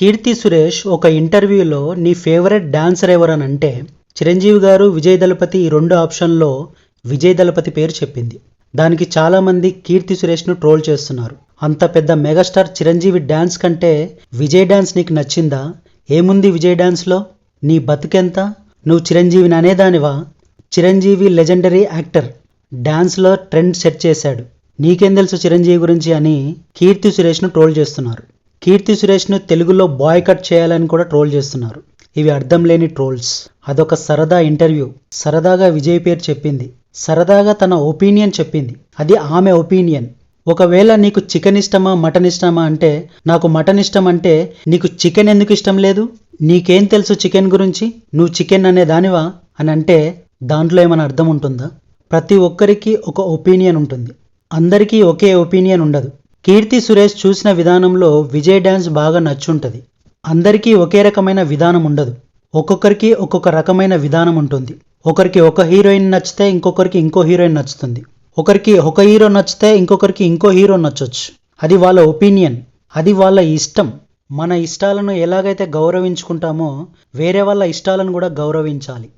కీర్తి సురేష్ ఒక ఇంటర్వ్యూలో నీ ఫేవరెట్ డాన్సర్ ఎవరని అంటే చిరంజీవి గారు విజయ్ దళపతి ఈ రెండు ఆప్షన్లో విజయ్ దళపతి పేరు చెప్పింది. దానికి చాలామంది కీర్తి సురేష్ను ట్రోల్ చేస్తున్నారు. అంత పెద్ద మెగాస్టార్ చిరంజీవి డ్యాన్స్ కంటే విజయ్ డ్యాన్స్ నీకు నచ్చిందా? ఏముంది విజయ్ డ్యాన్స్లో నీ బతుకెంత? నువ్వు చిరంజీవిని అనేదానివా? Chiranjeevi legendary actor. డ్యాన్స్లో trend set చేశాడు. నీకేం తెలుసు చిరంజీవి గురించి అని కీర్తి సురేష్ను ట్రోల్ చేస్తున్నారు. కీర్తి సురేష్ను తెలుగులో బాయ్ కట్ చేయాలని కూడా ట్రోల్ చేస్తున్నారు. ఇవి అర్థం లేని ట్రోల్స్. అదొక సరదా ఇంటర్వ్యూ. సరదాగా విజయ్ పేరు చెప్పింది. సరదాగా తన ఒపీనియన్ చెప్పింది. అది ఆమె ఒపీనియన్. ఒకవేళ నీకు చికెన్ ఇష్టమా మటన్ ఇష్టమా అంటే నాకు మటన్ ఇష్టం అంటే నీకు చికెన్ ఎందుకు ఇష్టం లేదు? నీకేం తెలుసు చికెన్ గురించి? నువ్వు చికెన్ అనే దానివా? అని అంటే దాంట్లో ఏమైనా అర్థం ఉంటుందా? ప్రతి ఒక్కరికి ఒక ఒపీనియన్ ఉంటుంది. అందరికీ ఒకే ఒపీనియన్ ఉండదు. కీర్తి సురేష్ చూసిన విధానంలో విజయ్ డ్యాన్స్ బాగా నచ్చుంటుంది. అందరికీ ఒకే రకమైన విధానం ఉండదు. ఒక్కొక్కరికి ఒక్కొక్క రకమైన విధానం ఉంటుంది. ఒకరికి ఒక హీరోయిన్ నచ్చితే ఇంకొకరికి ఇంకో హీరోయిన్ నచ్చుతుంది. ఒకరికి ఒక హీరో నచ్చితే ఇంకొకరికి ఇంకో హీరో నచ్చొచ్చు. అది వాళ్ళ ఒపీనియన్. అది వాళ్ళ ఇష్టం. మన ఇష్టాలను ఎలాగైతే గౌరవించుకుంటామో వేరే వాళ్ళ ఇష్టాలను కూడా గౌరవించాలి.